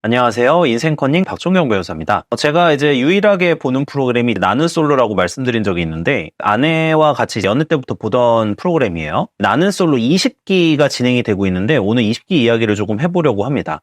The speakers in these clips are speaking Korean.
안녕하세요. 인생컨닝 박종경 배우사입니다. 어, 제가 이제 유일하게 보는 프로그램이 나는 솔로라고 말씀드린 적이 있는데 아내와 같이 여느 때부터 보던 프로그램이에요. 나는 솔로 20기가 진행이 되고 있는데 오늘 20기 이야기를 조금 해보려고 합니다.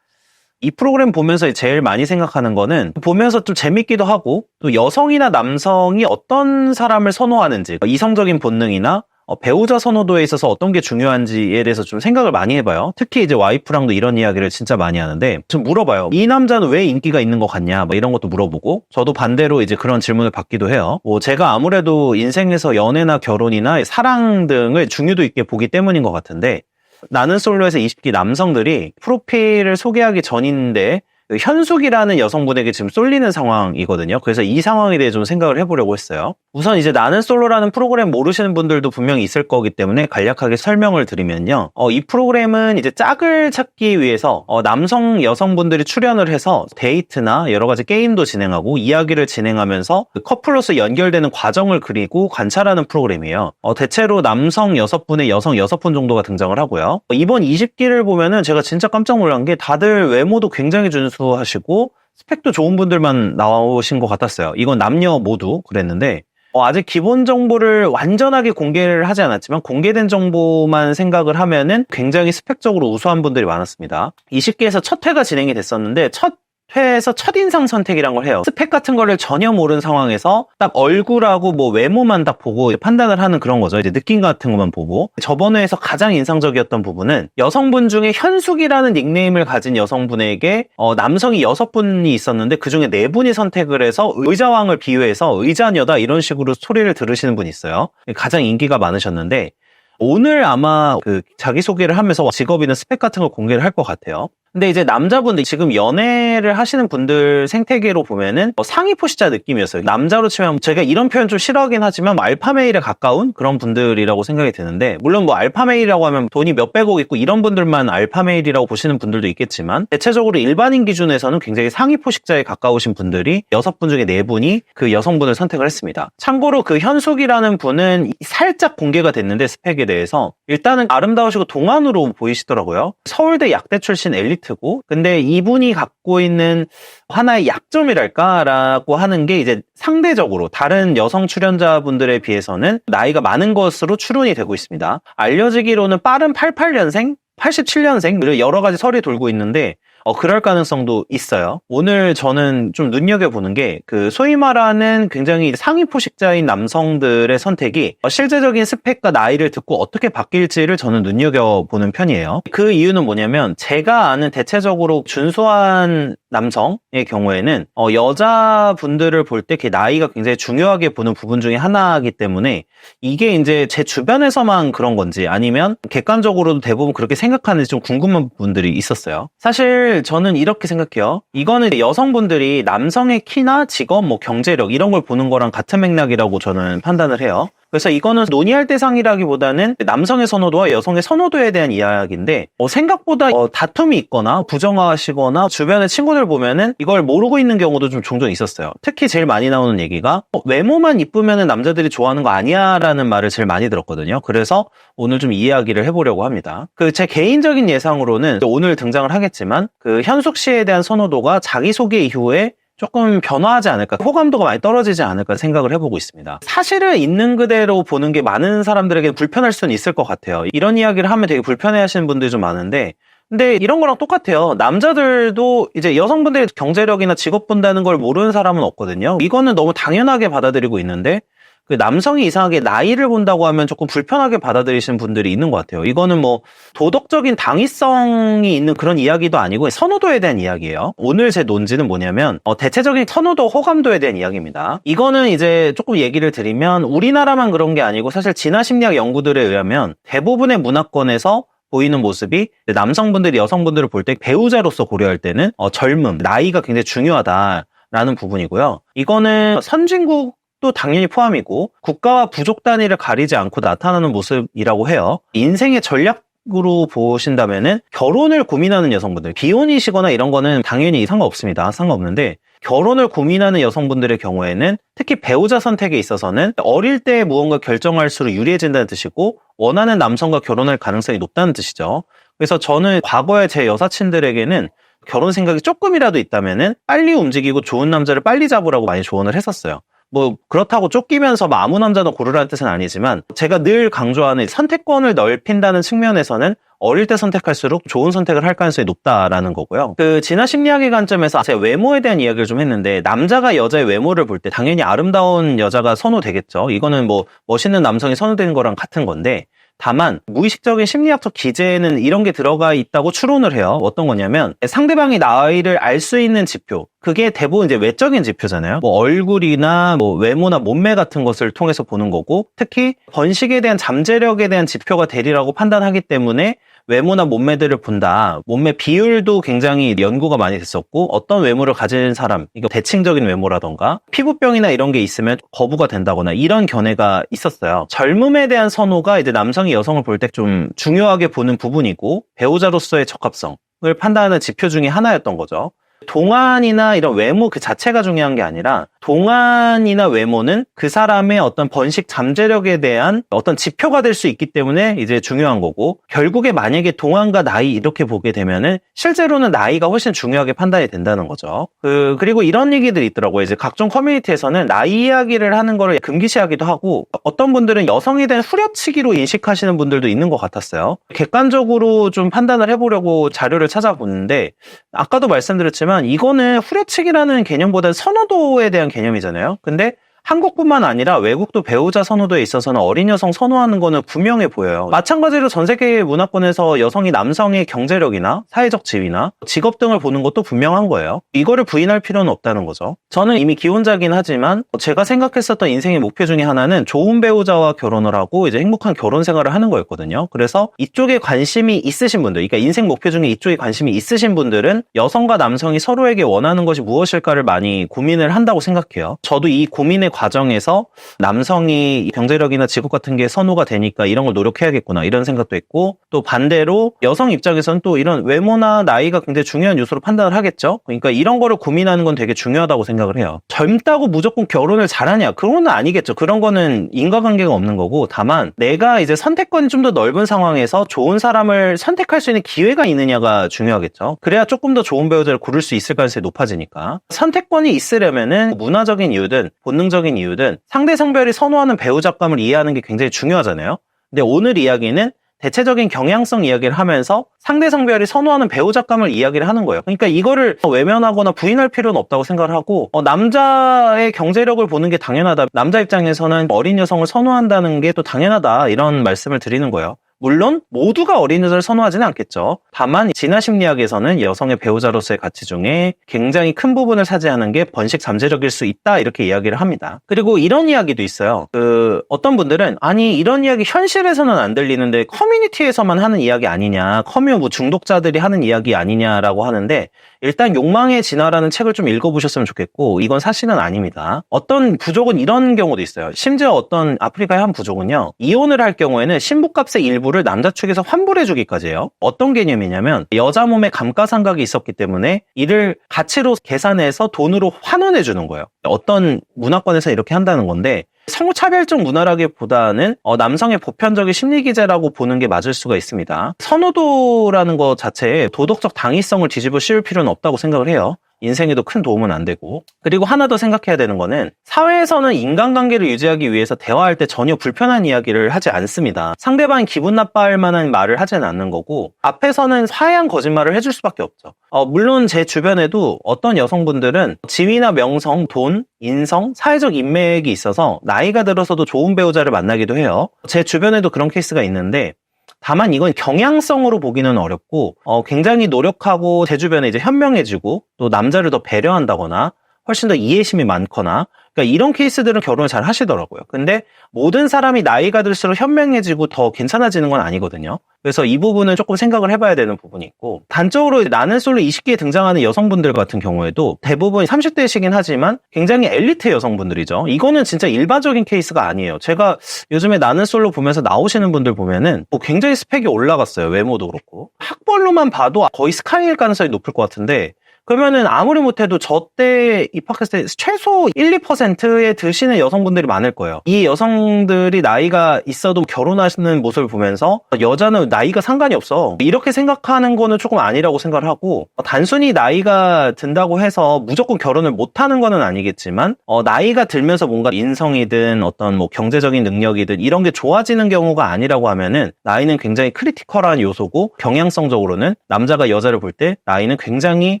이 프로그램 보면서 제일 많이 생각하는 거는 보면서 좀 재밌기도 하고 또 여성이나 남성이 어떤 사람을 선호하는지 이성적인 본능이나 어, 배우자 선호도에 있어서 어떤 게 중요한지에 대해서 좀 생각을 많이 해봐요. 특히 이제 와이프랑도 이런 이야기를 진짜 많이 하는데 좀 물어봐요. 이 남자는 왜 인기가 있는 것 같냐? 뭐 이런 것도 물어보고 저도 반대로 이제 그런 질문을 받기도 해요. 뭐 제가 아무래도 인생에서 연애나 결혼이나 사랑 등을 중요도 있게 보기 때문인 것 같은데 나는 솔로에서 20기 남성들이 프로필을 소개하기 전인데 그 현숙이라는 여성분에게 지금 쏠리는 상황이거든요. 그래서 이 상황에 대해 좀 생각을 해보려고 했어요. 우선 이제 나는 솔로라는 프로그램 모르시는 분들도 분명히 있을 거기 때문에 간략하게 설명을 드리면요. 어, 이 프로그램은 이제 짝을 찾기 위해서 어, 남성, 여성분들이 출연을 해서 데이트나 여러 가지 게임도 진행하고 이야기를 진행하면서 그 커플로서 연결되는 과정을 그리고 관찰하는 프로그램이에요. 어, 대체로 남성 6분에 여성 6분 정도가 등장을 하고요. 어, 이번 20기를 보면은 제가 진짜 깜짝 놀란 게 다들 외모도 굉장히 준수 하시고 스펙도 좋은 분들만 나오신 것 같았어요. 이건 남녀 모두 그랬는데 어, 아직 기본 정보를 완전하게 공개를 하지 않았지만 공개된 정보만 생각을 하면은 굉장히 스펙적으로 우수한 분들이 많았습니다. 20기에서 첫 회가 진행이 됐었는데 첫 회에서 첫인상 선택이란 걸 해요. 스펙 같은 거를 전혀 모르는 상황에서 딱 얼굴하고 뭐 외모만 딱 보고 판단을 하는 그런 거죠. 이제 느낌 같은 것만 보고. 저번 회에서 가장 인상적이었던 부분은 여성분 중에 현숙이라는 닉네임을 가진 여성분에게 어, 남성이 여섯 분이 있었는데 그 중에 네 분이 선택을 해서 의자왕을 비유해서 의자녀다 이런 식으로 소리를 들으시는 분이 있어요. 가장 인기가 많으셨는데 오늘 아마 그 자기소개를 하면서 직업이나 스펙 같은 걸 공개를 할 것 같아요. 근데 이제 남자분들 지금 연애를 하시는 분들 생태계로 보면은 뭐 상위 포시자 느낌이었어요. 남자로 치면 제가 이런 표현 좀 싫어하긴 하지만 뭐 알파 메일에 가까운 그런 분들이라고 생각이 드는데 물론 뭐 알파 메일이라고 하면 돈이 몇백억 있고 이런 분들만 알파 메일이라고 보시는 분들도 있겠지만 대체적으로 일반인 기준에서는 굉장히 상위 포식자에 가까우신 분들이 여섯 분 중에 네 분이 그 여성분을 선택을 했습니다. 참고로 그 현숙이라는 분은 살짝 공개가 됐는데 스펙에 대해서 일단은 아름다우시고 동안으로 보이시더라고요. 서울대 약대 출신 엘리트 포인트고 근데 이분이 갖고 있는 하나의 약점이랄까라고 하는 게 이제 상대적으로 다른 여성 출연자분들에 비해서는 나이가 많은 것으로 추론이 되고 있습니다. 알려지기로는 빠른 88년생 87년생 그리고 여러 가지 설이 돌고 있는데 어, 그럴 가능성도 있어요. 오늘 저는 좀 눈여겨보는 게, 그, 소위 말하는 굉장히 상위 포식자인 남성들의 선택이 어, 실제적인 스펙과 나이를 듣고 어떻게 바뀔지를 저는 눈여겨보는 편이에요. 그 이유는 뭐냐면, 제가 아는 대체적으로 준수한 남성의 경우에는, 어, 여자분들을 볼 때 나이가 굉장히 중요하게 보는 부분 중에 하나이기 때문에, 이게 이제 제 주변에서만 그런 건지, 아니면 객관적으로도 대부분 그렇게 생각하는지 좀 궁금한 부분들이 있었어요. 사실, 저는 이렇게 생각해요. 이거는 여성분들이 남성의 키나 직업, 뭐 경제력 이런 걸 보는 거랑 같은 맥락이라고 저는 판단을 해요. 그래서 이거는 논의할 대상이라기보다는 남성의 선호도와 여성의 선호도에 대한 이야기인데 어, 생각보다 어, 다툼이 있거나 부정하시거나 주변의 친구들 보면은 이걸 모르고 있는 경우도 좀 종종 있었어요. 특히 제일 많이 나오는 얘기가 어, 외모만 이쁘면 남자들이 좋아하는 거 아니야 라는 말을 제일 많이 들었거든요. 그래서 오늘 좀 이야기를 해보려고 합니다. 그 제 개인적인 예상으로는 오늘 등장을 하겠지만 그 현숙 씨에 대한 선호도가 자기 소개 이후에 조금 변화하지 않을까, 호감도가 많이 떨어지지 않을까 생각을 해보고 있습니다. 사실을 있는 그대로 보는 게 많은 사람들에게 불편할 수는 있을 것 같아요. 이런 이야기를 하면 되게 불편해 하시는 분들이 좀 많은데, 근데 이런 거랑 똑같아요. 남자들도 이제 여성분들의 경제력이나 직업 본다는 걸 모르는 사람은 없거든요. 이거는 너무 당연하게 받아들이고 있는데, 그 남성이 이상하게 나이를 본다고 하면 조금 불편하게 받아들이시는 분들이 있는 것 같아요. 이거는 뭐 도덕적인 당위성이 있는 그런 이야기도 아니고 선호도에 대한 이야기예요. 오늘 제 논지는 뭐냐면 어, 대체적인 선호도 호감도에 대한 이야기입니다. 이거는 이제 조금 얘기를 드리면 우리나라만 그런 게 아니고 사실 진화 심리학 연구들에 의하면 대부분의 문화권에서 보이는 모습이 남성분들이 여성분들을 볼 때 배우자로서 고려할 때는 어, 젊음, 나이가 굉장히 중요하다라는 부분이고요. 이거는 선진국 도 당연히 포함이고 국가와 부족 단위를 가리지 않고 나타나는 모습이라고 해요. 인생의 전략 으로 보신다면은 결혼을 고민하는 여성분들 비혼이시거나 이런 거는 당연히 상관없습니다 상관없는데 결혼을 고민하는 여성분들의 경우에는 특히 배우자 선택에 있어서는 어릴 때 무언가 결정할수록 유리해진다는 뜻이고 원하는 남성과 결혼할 가능성이 높다는 뜻이죠 그래서 저는 과거에 제 여사친들에게는 결혼 생각이 조금이라도 있다면은 빨리 움직이고 좋은 남자를 빨리 잡으라고 많이 조언을 했었어요. 뭐 그렇다고 쫓기면서 뭐 아무 남자나 고르라는 뜻은 아니지만 제가 늘 강조하는 선택권을 넓힌다는 측면에서는 어릴 때 선택할수록 좋은 선택을 할 가능성이 높다라는 거고요. 그 진화 심리학의 관점에서 제가 외모에 대한 이야기를 좀 했는데 남자가 여자의 외모를 볼 때 당연히 아름다운 여자가 선호되겠죠. 이거는 뭐 멋있는 남성이 선호되는 거랑 같은 건데 다만 무의식적인 심리학적 기제에는 이런 게 들어가 있다고 추론을 해요. 어떤 거냐면 상대방의 나이를 알 수 있는 지표. 그게 대부분 이제 외적인 지표잖아요. 뭐 얼굴이나 뭐 외모나 몸매 같은 것을 통해서 보는 거고 특히 번식에 대한 잠재력에 대한 지표가 되리라고 판단하기 때문에 외모나 몸매들을 본다. 몸매 비율도 굉장히 연구가 많이 됐었고 어떤 외모를 가진 사람, 이거 대칭적인 외모라던가 피부병이나 이런 게 있으면 거부가 된다거나 이런 견해가 있었어요. 젊음에 대한 선호가 이제 남성이 여성을 볼 때 좀 중요하게 보는 부분이고 배우자로서의 적합성을 판단하는 지표 중에 하나였던 거죠. 동안이나 이런 외모 그 자체가 중요한 게 아니라 동안이나 외모는 그 사람의 어떤 번식 잠재력에 대한 어떤 지표가 될 수 있기 때문에 이제 중요한 거고 결국에 만약에 동안과 나이 이렇게 보게 되면은 실제로는 나이가 훨씬 중요하게 판단이 된다는 거죠. 그 그리고 이런 얘기들이 있더라고요. 이제 각종 커뮤니티에서는 나이 이야기를 하는 거를 금기시하기도 하고 어떤 분들은 여성에 대한 후려치기로 인식하시는 분들도 있는 것 같았어요. 객관적으로 좀 판단을 해보려고 자료를 찾아보는데 아까도 말씀드렸지만 이거는 후려치기라는 개념보다 선호도에 대한 개념이잖아요. 근데 한국뿐만 아니라 외국도 배우자 선호도에 있어서는 어린 여성 선호하는 거는 분명해 보여요. 마찬가지로 전 세계 문화권에서 여성이 남성의 경제력이나 사회적 지위나 직업 등을 보는 것도 분명한 거예요. 이거를 부인할 필요는 없다는 거죠. 저는 이미 기혼자긴 하지만 제가 생각했었던 인생의 목표 중에 하나는 좋은 배우자와 결혼을 하고 이제 행복한 결혼 생활을 하는 거였거든요. 그래서 이쪽에 관심이 있으신 분들, 그러니까 인생 목표 중에 이쪽에 관심이 있으신 분들은 여성과 남성이 서로에게 원하는 것이 무엇일까를 많이 고민을 한다고 생각해요. 저도 이 고민의 과정에서 남성이 경제력이나 직업 같은 게 선호가 되니까 이런 걸 노력해야겠구나 이런 생각도 했고 또 반대로 여성 입장에서는 또 이런 외모나 나이가 굉장히 중요한 요소로 판단을 하겠죠. 그러니까 이런 거를 고민하는 건 되게 중요하다고 생각을 해요. 젊다고 무조건 결혼을 잘하냐? 그런 건 아니겠죠. 그런 거는 인과관계가 없는 거고 다만 내가 이제 선택권이 좀 더 넓은 상황에서 좋은 사람을 선택할 수 있는 기회가 있느냐가 중요하겠죠. 그래야 조금 더 좋은 배우자를 고를 수 있을 가능성이 높아지니까 선택권이 있으려면은 문화적인 이유든 본능적인 이유든 상대 성별이 선호하는 배우자감을 이해하는 게 굉장히 중요하잖아요. 근데 오늘 이야기는 대체적인 경향성 이야기를 하면서 상대 성별이 선호하는 배우자감을 이야기를 하는 거예요. 그러니까 이거를 외면하거나 부인할 필요는 없다고 생각을 하고 어, 남자의 경제력을 보는 게 당연하다. 남자 입장에서는 어린 여성을 선호한다는 게 또 당연하다. 이런 말씀을 드리는 거예요. 물론 모두가 어린 여자를 선호하지는 않겠죠. 다만 진화 심리학에서는 여성의 배우자로서의 가치 중에 굉장히 큰 부분을 차지하는 게 번식 잠재력일 수 있다 이렇게 이야기를 합니다. 그리고 이런 이야기도 있어요. 그 어떤 분들은 아니 이런 이야기 현실에서는 안 들리는데 커뮤니티에서만 하는 이야기 아니냐, 커뮤 뭐 중독자들이 하는 이야기 아니냐라고 하는데 일단 욕망의 진화라는 책을 좀 읽어보셨으면 좋겠고 이건 사실은 아닙니다. 어떤 부족은 이런 경우도 있어요. 심지어 어떤 아프리카의 한 부족은요 이혼을 할 경우에는 신부값의 일부를 남자 측에서 환불해주기까지 해요. 어떤 개념이냐면 여자 몸에 감가상각이 있었기 때문에 이를 가치로 계산해서 돈으로 환원해주는 거예요. 어떤 문화권에서 이렇게 한다는 건데 성차별적 문화라기보다는 어, 남성의 보편적인 심리 기제라고 보는 게 맞을 수가 있습니다. 선호도라는 것 자체에 도덕적 당위성을 뒤집어 씌울 필요는 없다고 생각을 해요. 인생에도 큰 도움은 안 되고 그리고 하나 더 생각해야 되는 거는 사회에서는 인간관계를 유지하기 위해서 대화할 때 전혀 불편한 이야기를 하지 않습니다. 상대방이 기분 나빠할 만한 말을 하지는 않는 거고 앞에서는 화해한 거짓말을 해줄 수밖에 없죠. 어, 물론 제 주변에도 어떤 여성분들은 지위나 명성, 돈, 인성, 사회적 인맥이 있어서 나이가 들어서도 좋은 배우자를 만나기도 해요. 제 주변에도 그런 케이스가 있는데 다만 이건 경향성으로 보기는 어렵고 어, 굉장히 노력하고 제 주변에 이제 현명해지고 또 남자를 더 배려한다거나 훨씬 더 이해심이 많거나 그러니까 이런 케이스들은 결혼을 잘 하시더라고요. 근데 모든 사람이 나이가 들수록 현명해지고 더 괜찮아지는 건 아니거든요. 그래서 이 부분은 조금 생각을 해봐야 되는 부분이 있고 단적으로 나는 솔로 20기에 등장하는 여성분들 같은 경우에도 대부분 30대이시긴 하지만 굉장히 엘리트 여성분들이죠. 이거는 진짜 일반적인 케이스가 아니에요. 제가 요즘에 나는 솔로 보면서 나오시는 분들 보면은 뭐 굉장히 스펙이 올라갔어요. 외모도 그렇고 학벌로만 봐도 거의 스카이일 가능성이 높을 것 같은데 그러면은 아무리 못해도 저 때 입학했을 때 최소 1, 2%에 드시는 여성분들이 많을 거예요. 이 여성들이 나이가 있어도 결혼하시는 모습을 보면서 여자는 나이가 상관이 없어. 이렇게 생각하는 거는 조금 아니라고 생각을 하고 단순히 나이가 든다고 해서 무조건 결혼을 못하는 거는 아니겠지만 어, 나이가 들면서 뭔가 인성이든 어떤 뭐 경제적인 능력이든 이런 게 좋아지는 경우가 아니라고 하면은 나이는 굉장히 크리티컬한 요소고 경향성적으로는 남자가 여자를 볼 때 나이는 굉장히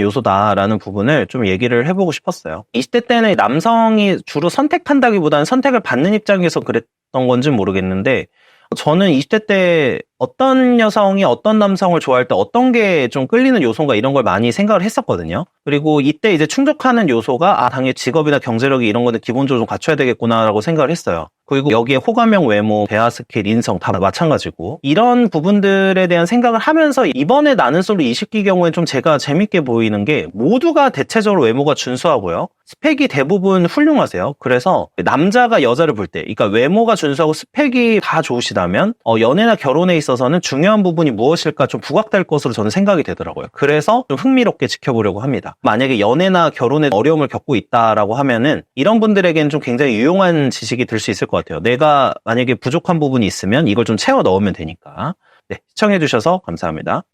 요소다라는 부분을 좀 얘기를 해보고 싶었어요. 20대 때는 남성이 주로 선택한다기보다는 선택을 받는 입장에서 그랬던 건지 모르겠는데 저는 20대 때 어떤 여성이 어떤 남성을 좋아할 때 어떤 게 좀 끌리는 요소인가 이런 걸 많이 생각을 했었거든요. 그리고 이때 이제 충족하는 요소가 아 당연히 직업이나 경제력이 이런 거는 기본적으로 좀 갖춰야 되겠구나라고 생각을 했어요. 그리고 여기에 호감형, 외모, 대화 스킬, 인성 다 마찬가지고 이런 부분들에 대한 생각을 하면서 이번에 나는 솔로 20기 경우에 좀 제가 재밌게 보이는 게 모두가 대체적으로 외모가 준수하고요. 스펙이 대부분 훌륭하세요. 그래서 남자가 여자를 볼 때, 그러니까 외모가 준수하고 스펙이 다 좋으시다면 어, 연애나 결혼에 있어서는 중요한 부분이 무엇일까 좀 부각될 것으로 저는 생각이 되더라고요. 그래서 좀 흥미롭게 지켜보려고 합니다. 만약에 연애나 결혼에 어려움을 겪고 있다라고 하면은 이런 분들에게는 좀 굉장히 유용한 지식이 될 수 있을 것 같아요. 내가 만약에 부족한 부분이 있으면 이걸 좀 채워 넣으면 되니까. 네, 시청해주셔서 감사합니다.